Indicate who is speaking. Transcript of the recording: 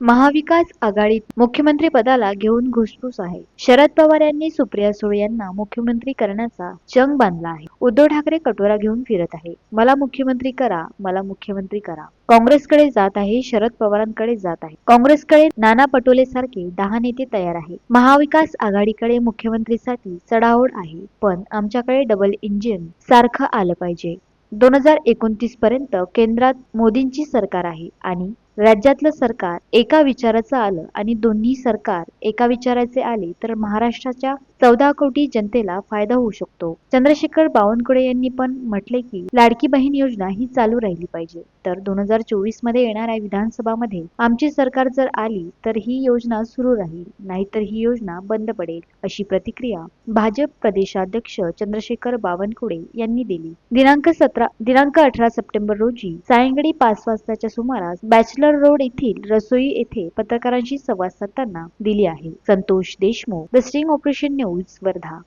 Speaker 1: महाविकास आघाडीत मुख्यमंत्री पदाला घेऊन घुसफूस आहे. शरद पवार यांनी सुप्रिया सुळे यांना मुख्यमंत्री करण्याचा चंग बांधला आहे. उद्धव ठाकरे कटोरा घेऊन फिरत आहे. मला मुख्यमंत्री करा मला मुख्यमंत्री करा. काँग्रेसकडे जात आहे शरद पवारांकडे जात आहे. काँग्रेसकडे नाना पटोले सारखे दहा नेते तयार आहे महाविकास आघाडीकडे मुख्यमंत्रीसाठी चढाओढ आहे पण आमच्याकडे डबल इंजिन सारखं आलं पाहिजे. दोन हजार एकोणतीस पर्यंत केंद्रात मोदींची सरकार आहे आणि राज्यातलं सरकार एका विचाराचं आलं आणि दोन्ही सरकार एका विचाराचे आले तर महाराष्ट्राच्या चौदा कोटी जनतेला फायदा होऊ शकतो. चंद्रशेखर बावनकुळे यांनी पण म्हटले की लाडकी बहीण योजना ही चालू राहिली पाहिजे. तर दोन हजार चोवीसमध्ये येणाऱ्या विधानसभामध्ये आमची सरकार जर आली तर ही योजना सुरू राहील नाहीतर ही योजना बंद पडेल अशी प्रतिक्रिया भाजप प्रदेशाध्यक्ष चंद्रशेखर बावनकुळे यांनी दिली. दिनांक सतरा दिनांक अठरा सप्टेंबर रोजी सायंकाळी पाच वाजताच्या सुमारास बॅचलर रोड येथील रसोई येथे पत्रकारांशी संवाद साधताना दिली आहे. Santosh Deshmukh the operation news Wardha.